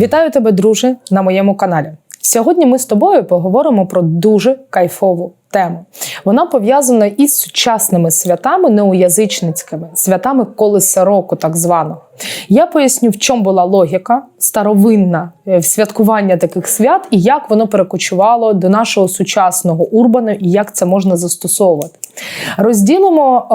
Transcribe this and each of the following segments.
Вітаю тебе, друже, на моєму каналі. Сьогодні ми з тобою поговоримо про дуже кайфову тему. Вона пов'язана із сучасними святами неоязичницькими, святами колеса року, так званого. Я поясню, в чому була логіка старовинна е, в святкування таких свят і як воно перекочувало до нашого сучасного урбану і як це можна застосовувати. Розділимо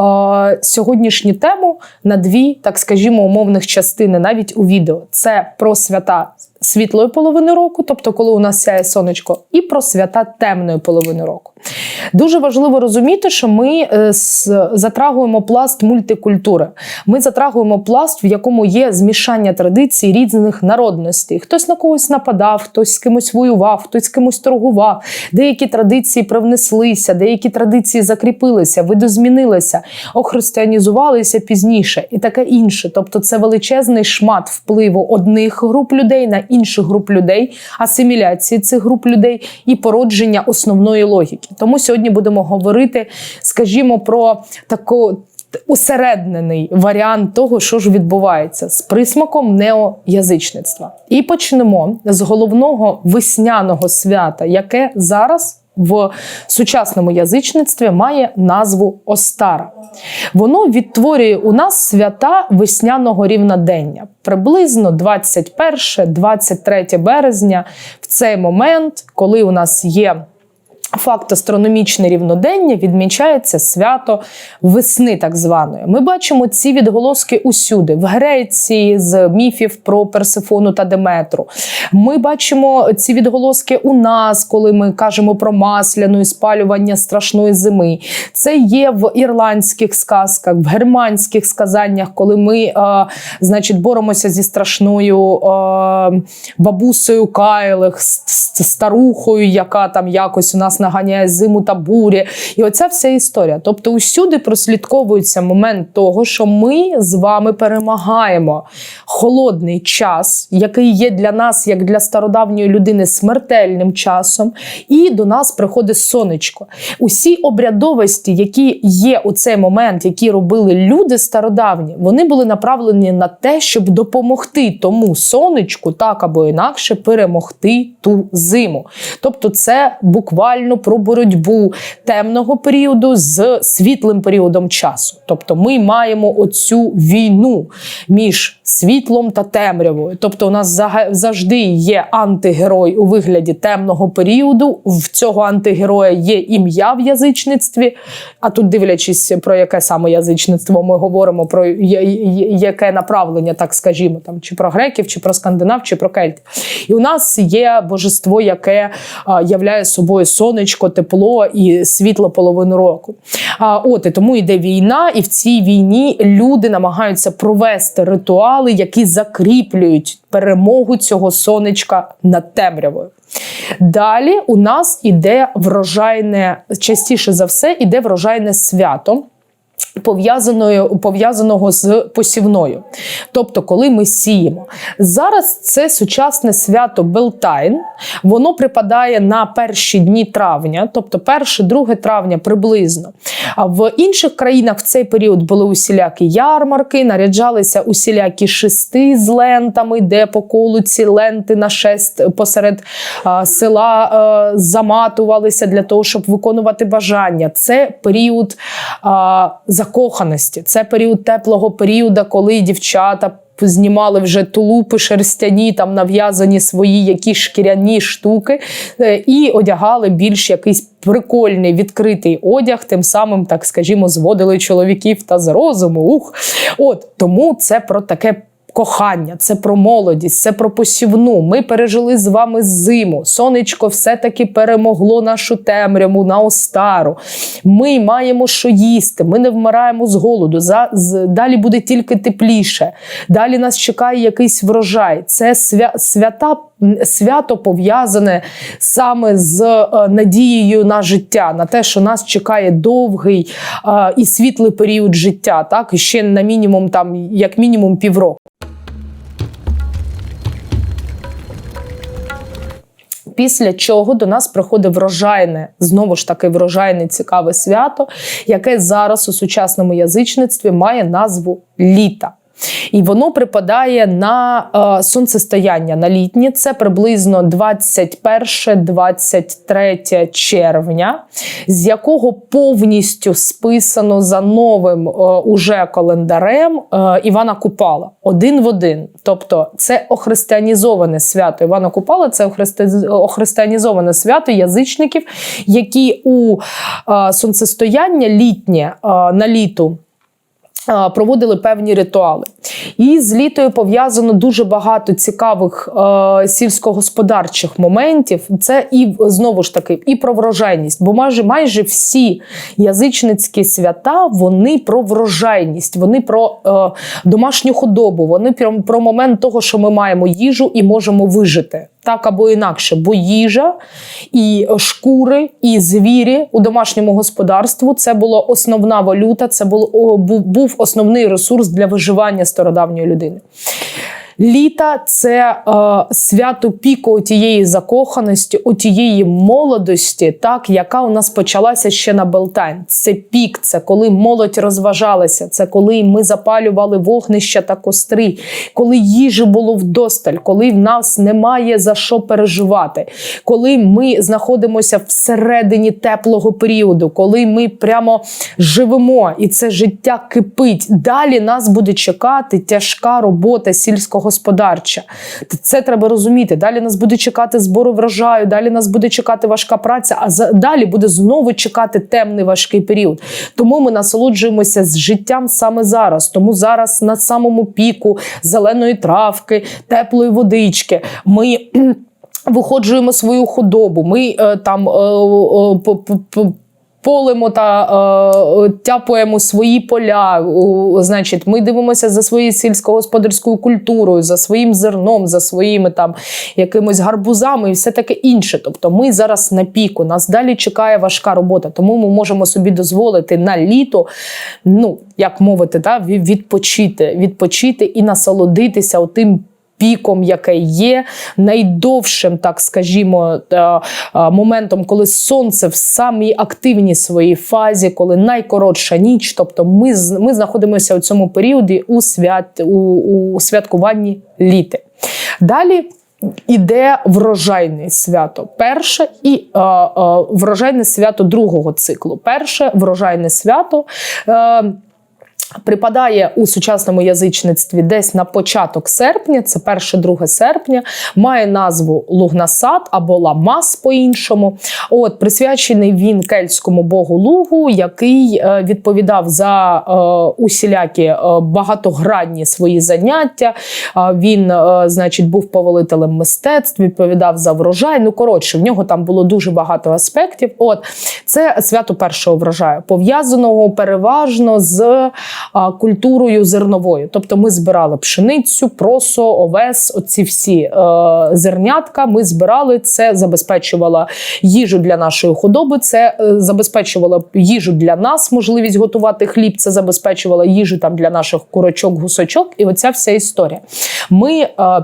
е, сьогоднішню тему на дві, так скажімо, умовних частини, навіть у відео. Це про свята світлої половини року, тобто коли у нас сяє сонечко, і про свята темної половини року. Дуже важливо розуміти, що ми е, затрагуємо пласт мультикультури. Ми затрагуємо пласт, в якому є змішання традицій різних народностей. Хтось на когось нападав, хтось з кимось воював, хтось з кимось торгував. Деякі традиції привнеслися, деякі традиції закріпилися, видозмінилися, охристиянізувалися пізніше і таке інше. Тобто, це величезний шмат впливу одних груп людей на інших груп людей, асиміляції цих груп людей і породження основної логіки. Тому сьогодні будемо говорити, скажімо, про таку. Усереднений варіант того, що ж відбувається з присмаком неоязичництва. І почнемо з головного весняного свята, яке зараз в сучасному язичництві має назву Остара. Воно відтворює у нас свята весняного рівнодення. Приблизно 21-23 березня в цей момент, коли у нас є Факт астрономічне рівнодення відмічається свято весни, так званої. Ми бачимо ці відголоски усюди, в Греції з міфів про Персифону та Деметру. Ми бачимо ці відголоски у нас, коли ми кажемо про масляну і спалювання страшної зими. Це є в ірландських сказках, в германських сказаннях, коли ми, е, значить, боремося зі страшною е, бабусею Кайлих, старухою, яка там якось у нас наганяє зиму та бурі. І оця вся історія. Тобто, усюди прослідковується момент того, що ми з вами перемагаємо холодний час, який є для нас, як для стародавньої людини, смертельним часом, і до нас приходить сонечко. Усі обрядовості, які є у цей момент, які робили люди стародавні, вони були направлені на те, щоб допомогти тому сонечку, так або інакше, перемогти ту зиму. Тобто, це буквально про боротьбу темного періоду з світлим періодом часу. Тобто, ми маємо оцю війну між світлом та темрявою. Тобто, у нас завжди є антигерой у вигляді темного періоду. В цього антигероя є ім'я в язичництві. А тут, дивлячись, про яке саме язичництво ми говоримо, про яке направлення, так скажімо, там чи про греків, чи про скандинав, чи про кельтів. І у нас є божество, яке являє собою сонечко, тепло і світло половину року. А, от і тому йде війна, і в цій війні люди намагаються провести ритуали, які закріплюють перемогу цього сонечка над темрявою. Далі у нас іде врожайне, частіше за все, іде врожайне свято. Пов'язаного з посівною, тобто, коли ми сіємо. Зараз це сучасне свято Белтайн. Воно припадає на перші дні травня, тобто 1-2 травня приблизно. А в інших країнах в цей період були усілякі ярмарки, наряджалися усілякі шести з лентами, де по колу ці ленти на шест посеред а, села а, заматувалися для того, щоб виконувати бажання. Це період а, закоханості, це період теплого періоду, коли дівчата. Знімали вже тулупи шерстяні, там нав'язані свої якісь шкіряні штуки, е, і одягали більш якийсь прикольний відкритий одяг, тим самим, так скажімо, зводили чоловіків та з розуму. Ух. От тому це про таке кохання, це про молодість, це про посівну. Ми пережили з вами зиму. Сонечко все-таки перемогло нашу темряву на остару. Ми маємо що їсти, ми не вмираємо з голоду. За, з, далі буде тільки тепліше. Далі нас чекає якийсь врожай. Це свя, свята. Свято пов'язане саме з е, надією на життя, на те, що нас чекає довгий е, і світлий період життя, так і ще на мінімум, там як мінімум півроку. Після чого до нас приходить врожайне, знову ж таки, врожайне цікаве свято, яке зараз у сучасному язичництві має назву літа. І воно припадає на е, сонцестояння на літнє. Це приблизно 21-23 червня, з якого повністю списано за новим е, уже календарем е, Івана Купала один в один. Тобто це охристиянізоване свято Івана Купала, це охристи- охристиянізоване свято язичників, які у е, сонцестояння літнє е, на літу. Проводили певні ритуали, і з літою пов'язано дуже багато цікавих е, сільськогосподарчих моментів. Це і знову ж таки і про врожайність, бо майже майже всі язичницькі свята вони про врожайність, вони про е, домашню худобу, вони про, про момент того, що ми маємо їжу і можемо вижити. Так або інакше, бо їжа і шкури, і звірі у домашньому господарству це була основна валюта, це було, був основний ресурс для виживання стародавньої людини. Літа це е, свято піку тієї закоханості, тієї молодості, так яка у нас почалася ще на Белтайн. Це пік, це коли молодь розважалася, це коли ми запалювали вогнища та костри, коли їжі було вдосталь, коли в нас немає за що переживати, коли ми знаходимося всередині теплого періоду, коли ми прямо живемо і це життя кипить. Далі нас буде чекати тяжка робота сільськогосподарча. Це треба розуміти. Далі нас буде чекати збору врожаю, далі нас буде чекати важка праця, а далі буде знову чекати темний важкий період. Тому ми насолоджуємося з життям саме зараз. Тому зараз на самому піку зеленої травки, теплої водички. Ми. Виходжуємо свою худобу, ми е, там е, полимо та е, тяпаємо свої поля. Значить, ми дивимося за своєю сільськогосподарською культурою, за своїм зерном, за своїми там якимось гарбузами і все таке інше. Тобто ми зараз на піку, нас далі чекає важка робота, тому ми можемо собі дозволити на літо, ну як мовити, ві- відпочити, відпочити і насолодитися отим піком, яке є, найдовшим, так скажімо, е, е, моментом, коли сонце в самій активній своїй фазі, коли найкоротша ніч. Тобто, ми, ми знаходимося у цьому періоді у, свят, у, у святкуванні літи. Далі. Іде врожайне свято. Перше і е, е, врожайне свято другого циклу. Перше врожайне свято. Е, Припадає у сучасному язичництві десь на початок серпня, це 1-2 серпня, має назву Лугнасад або Ламас по-іншому. От присвячений він кельтському богу Лугу, який е, відповідав за е, усілякі е, багатогранні свої заняття. Е, він, е, значить, був повелителем мистецтв, відповідав за врожай. Ну коротше, в нього там було дуже багато аспектів. От це свято першого врожаю, пов'язаного переважно з культурою зерновою. Тобто ми збирали пшеницю, просо, овес, оці всі е, зернятка. Ми збирали це, забезпечувала їжу для нашої худоби. Це е, забезпечувало їжу для нас, можливість готувати хліб. Це забезпечувало їжу там для наших курочок, гусочок. І оця вся історія. Ми Е,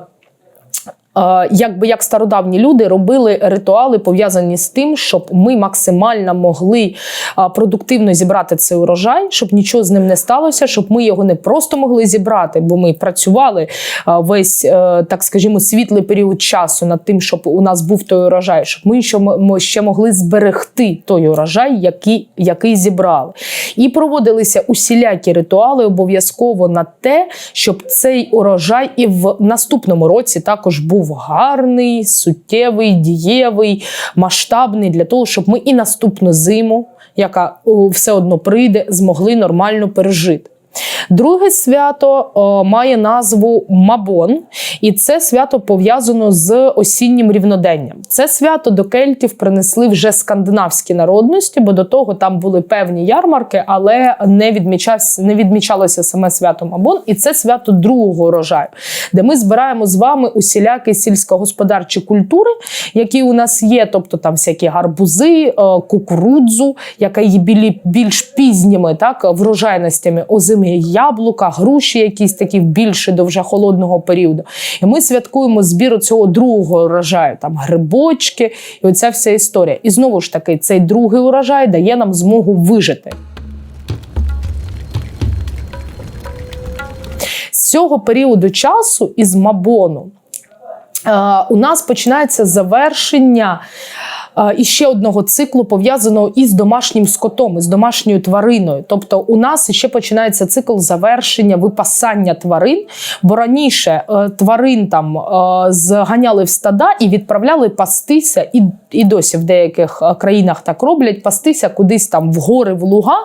якби як стародавні люди робили ритуали пов'язані з тим, щоб ми максимально могли е, продуктивно зібрати цей урожай, щоб нічого з ним не сталося, щоб ми його не просто могли зібрати, бо ми працювали е, весь, е, так скажімо, світлий період часу над тим, щоб у нас був той урожай, щоб ми ще могли зберегти той урожай, який, який зібрали. І проводилися усілякі ритуали обов'язково на те, щоб цей урожай і в наступному році також був гарний, суттєвий, дієвий, масштабний для того, щоб ми і наступну зиму, яка все одно прийде, змогли нормально пережити. Друге свято о, має назву Мабон, і це свято пов'язано з осіннім рівноденням. Це свято до кельтів принесли вже скандинавські народності, бо до того там були певні ярмарки, але не відмічався, не відмічалося саме свято Мабон, і це свято другого урожаю, де ми збираємо з вами усілякі сільськогосподарчі культури, які у нас є, тобто там всякі гарбузи, е, кукурудзу, яка є більш пізніми так, врожайностями, озимі яблука, груші, якісь такі більше до вже холодного періоду. І ми святкуємо збір цього другого урожаю, там грибочки, і оця вся історія. І знову ж таки, цей другий урожай дає нам змогу вижити. З цього періоду часу із Мабону е, у нас починається завершення. І ще одного циклу пов'язаного із домашнім скотом, із домашньою твариною. Тобто, у нас ще починається цикл завершення випасання тварин, бо раніше е, тварин там е, зганяли в стада і відправляли пастися, і, і досі в деяких е, країнах так роблять, пастися кудись там в гори, в луга,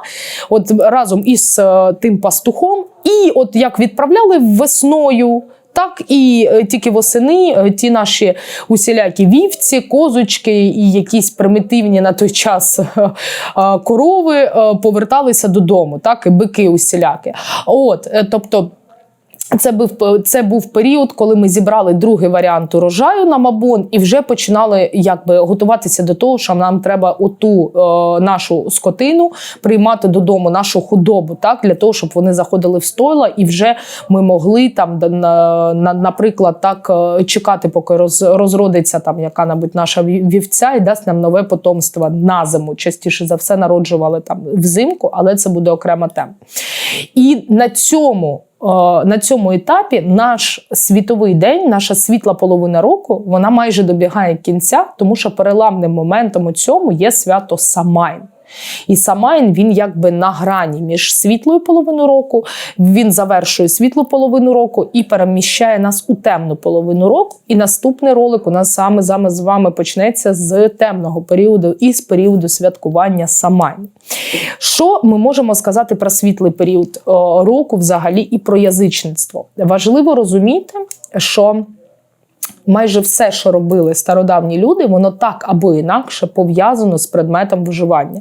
от разом із тим пастухом. І от як відправляли весною. Так і е, тільки восени е, ті наші усілякі вівці, козочки і якісь примітивні на той час е, корови поверталися додому, так і бики усілякі. От, тобто. Це був це був період, коли ми зібрали другий варіант урожаю на Мабон і вже починали якби готуватися до того, що нам треба оту е, нашу скотину приймати додому, нашу худобу, так для того, щоб вони заходили в стойла, і вже ми могли там, на, на, наприклад, так е, чекати, поки роз, розродиться там яка-небудь наша вівця і дасть нам нове потомство на зиму. Частіше за все народжували там взимку, але це буде окрема тема. І на цьому. Е, На цьому етапі наш світовий день, наша світла половина року, вона майже добігає кінця, тому що переламним моментом у цьому є свято Самайн. І Самайн він якби на грані між світлою половиною року, він завершує світлу половину року і переміщає нас у темну половину року. І наступний ролик у нас саме саме з вами почнеться з темного періоду і з періоду святкування Самайн. Що ми можемо сказати про світлий період е, року взагалі і про язичництво? Важливо розуміти, що майже все, що робили стародавні люди, воно так або інакше пов'язано з предметом виживання.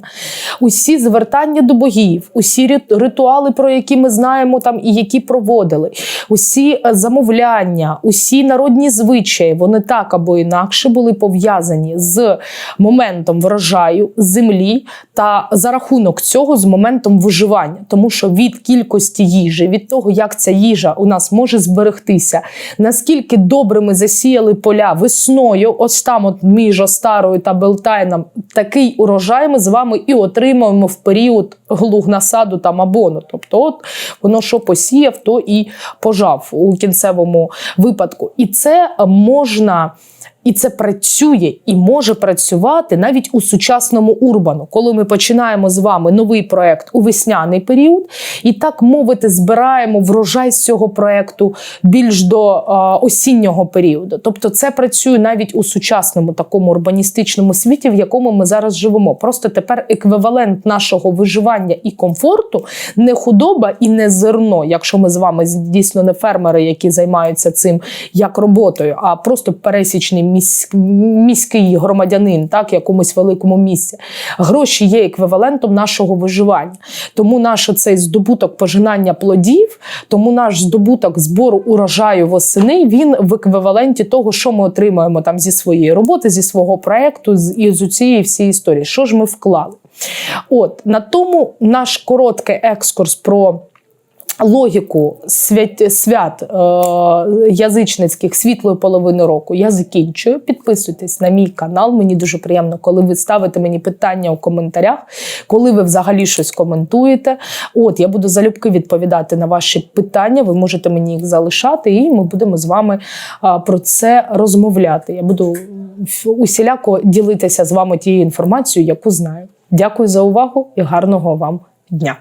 Усі звертання до богів, усі ритуали, про які ми знаємо там і які проводили, усі е, замовляння, усі народні звичаї, вони так або інакше були пов'язані з моментом врожаю землі та за рахунок цього з моментом виживання, тому що від кількості їжі, від того, як ця їжа у нас може зберегтися, наскільки добре ми засіяли поля весною, ось там, от між Остарою та Белтайном, такий урожай ми з вами і отримуємо в період глугнасаду та мабону. Тобто, от воно що посіяв, то і пожав у кінцевому випадку. І це можна. І це працює і може працювати навіть у сучасному урбану, коли ми починаємо з вами новий проект у весняний період, і так мовити, збираємо врожай з цього проекту більш до е, осіннього періоду. Тобто, це працює навіть у сучасному такому урбаністичному світі, в якому ми зараз живемо. Просто тепер еквівалент нашого виживання і комфорту не худоба і не зерно, якщо ми з вами дійсно не фермери, які займаються цим як роботою, а просто пересічний місь- міський громадянин, так, якомусь великому місці. Гроші є еквівалентом нашого виживання. Тому наш цей здобуток пожинання плодів, тому наш здобуток збору урожаю восени, він в еквіваленті того, що ми отримуємо там зі своєї роботи, зі свого проекту, і з цієї всієї історії. Що ж ми вклали? От на тому наш короткий екскурс про. Логіку свят, свят е, язичницьких світлої половини року я закінчую. Підписуйтесь на мій канал. Мені дуже приємно, коли ви ставите мені питання у коментарях, коли ви взагалі щось коментуєте. От я буду залюбки відповідати на ваші питання. Ви можете мені їх залишати, і ми будемо з вами а, про це розмовляти. Я буду усіляко ділитися з вами тією інформацією, яку знаю. Дякую за увагу і гарного вам дня.